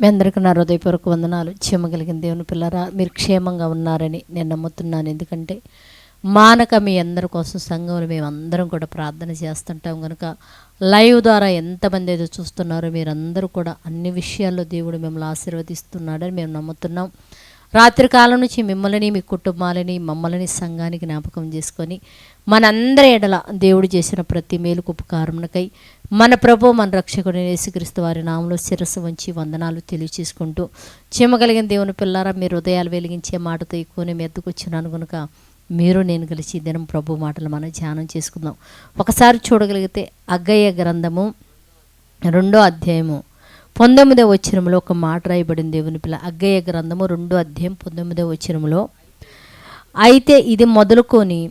మీ అందరికీ నా హృదయపూర్వక వందనాలు. క్షేమగలిగిన దేవుని పిల్లరా మీరు క్షేమంగా ఉన్నారని నేను నమ్ముతున్నాను. ఎందుకంటే మానక మీ అందరి కోసం సంఘంలో మేము అందరం కూడా ప్రార్థన చేస్తుంటాం కనుక లైవ్ ద్వారా ఎంతమంది అయితే చూస్తున్నారో మీరందరూ కూడా అన్ని విషయాల్లో దేవుడు మిమ్మల్ని ఆశీర్వదిస్తున్నాడని మేము నమ్ముతున్నాం. రాత్రి కాలం నుంచి మిమ్మల్ని మీ కుటుంబాలని మమ్మల్ని సంఘానికి జ్ఞాపకం చేసుకొని మనందరి ఎడల దేవుడు చేసిన ప్రతి మేలుకు ఉపకారమునకై మన ప్రభు మన రక్షకుడు యేసుక్రీస్తు వారి నామంలో శిరస్సు వంచి వందనాలు తెలియచేసుకుంటూ చీమగలిగిన దేవుని పిల్లారా మీరు హృదయాలు వెలిగించే మాటతో ఎక్కువనే మెద్దుకొచ్చినాను కనుక మీరు నేను కలిసి దినం ప్రభు మాటలు మనం ధ్యానం చేసుకుందాం. ఒకసారి చూడగలిగితే అగ్గయ్య గ్రంథము రెండో అధ్యాయము పంతొమ్మిదో వచనంలో ఒక మాట రాయబడింది దేవుని పిల్ల. అగ్గయ్య గ్రంథము రెండో అధ్యాయం పంతొమ్మిదో వచ్చినములో అయితే ఇది మొదలుకొని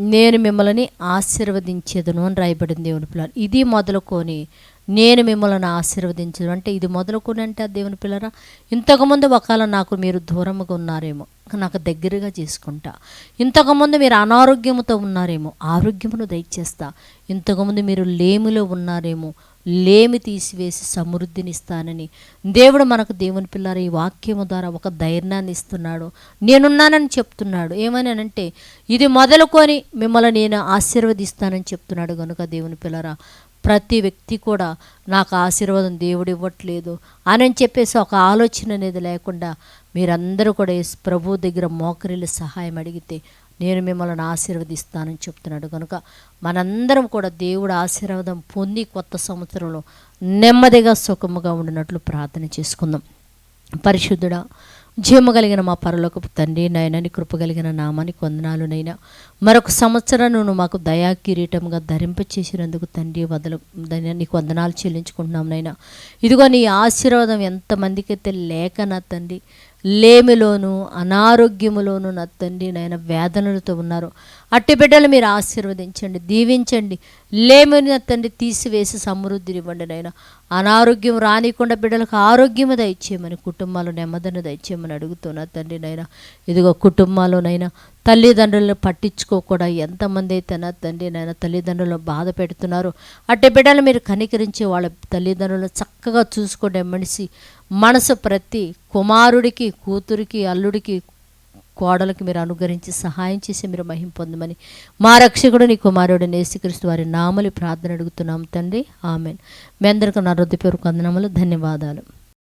నేను మిమ్మల్ని ఆశీర్వదించేదను అని రాయబడింది దేవుని పిల్లలు ఇది మొదలుకొని నేను మిమ్మల్ని ఆశీర్వదించదు అంటే ఇది మొదలుకొని అంటే ఆ దేవుని పిల్లరా? ఇంతకుముందు ఒకవేళ నాకు మీరు దూరంగా ఉన్నారేమో నాకు దగ్గరగా చేసుకుంటా. ఇంతకుముందు మీరు అనారోగ్యముతో ఉన్నారేమో ఆరోగ్యమును దయచేస్తా. ఇంతకుముందు మీరు లేమిలో ఉన్నారేమో లేమి తీసివేసి సమృద్ధినిస్తానని. దేవుడు మనకు దేవుని పిల్లలు ఈ వాక్యము ద్వారా ఒక ధైర్యాన్ని ఇస్తున్నాడు. నేనున్నానని చెప్తున్నాడు. ఏమని అంటే ఇది మొదలుకొని మిమ్మల్ని నేను ఆశీర్వదిస్తానని చెప్తున్నాడు కనుక దేవుని పిల్లరా. ప్రతి వ్యక్తి కూడా నాకు ఆశీర్వాదం దేవుడు ఇవ్వట్లేదు అని చెప్పేసి ఒక ఆలోచన అనేది లేకుండా మీరందరూ కూడా ప్రభు దగ్గర మోకరిల్లి సహాయం అడిగితే నేను మిమ్మల్ని ఆశీర్వదిస్తానని చెప్తున్నాడు. కనుక మనందరం కూడా దేవుడు ఆశీర్వాదం పొంది కొత్త సంవత్సరంలో నెమ్మదిగా సుఖముగా ఉండినట్లు ప్రార్థన చేసుకుందాం. పరిశుద్ధుడా జీవము కలిగిన మా పరలోకపు తండ్రి నాయనని కృప కలిగిన నామాని కొందనాలు నైనా. మరొక సంవత్సరం నువ్వు మాకు దయా కిరీటంగా ధరింపచేసినందుకు తండ్రి వదలు నీకు వందనాలు చెల్లించుకుంటున్నాం నైనా. ఇదిగో నీ ఆశీర్వాదం ఎంతమందికైతే లేక నా తండ్రి లేమిలోను అనారోగ్యములోను నా తండ్రి నాయన వేదనలతో ఉన్నారు. అట్టి బిడ్డలు మీరు ఆశీర్వదించండి దీవించండి. లేమిని నా తండ్రి తీసివేసి సమృద్ధి ఇవ్వండి నాయన. అనారోగ్యం రానికుండా బిడ్డలకు ఆరోగ్యము దయచేయమని కుటుంబాలు నెమ్మదిని దయచేయమని అడుగుతున్నా తండ్రి నాయన. ఇదిగో కుటుంబాల్లోనైనా తల్లిదండ్రులను పట్టించుకోకుండా ఎంతమంది అయితే నా తండ్రి నాయన తల్లిదండ్రులను బాధ పెడుతున్నారు అట్టి బిడ్డలు మీరు కనికరించి వాళ్ళ తల్లిదండ్రులను చక్కగా చూసుకోండి మనిషి మనసు ప్రతి కుమారుడికి కూతురికి అల్లుడికి కోడలకి మీరు అనుగ్రహించి సహాయం చేసి మీరు మహిం పొందమని మా రక్షకుడు నీ కుమారుడు నేసుక్రీస్తు వారి నామలి ప్రార్థన అడుగుతున్నాం తండ్రి. ఆమెన్. మీ అందరికీ నా రొద్దు పేరు కొందనములు ధన్యవాదాలు.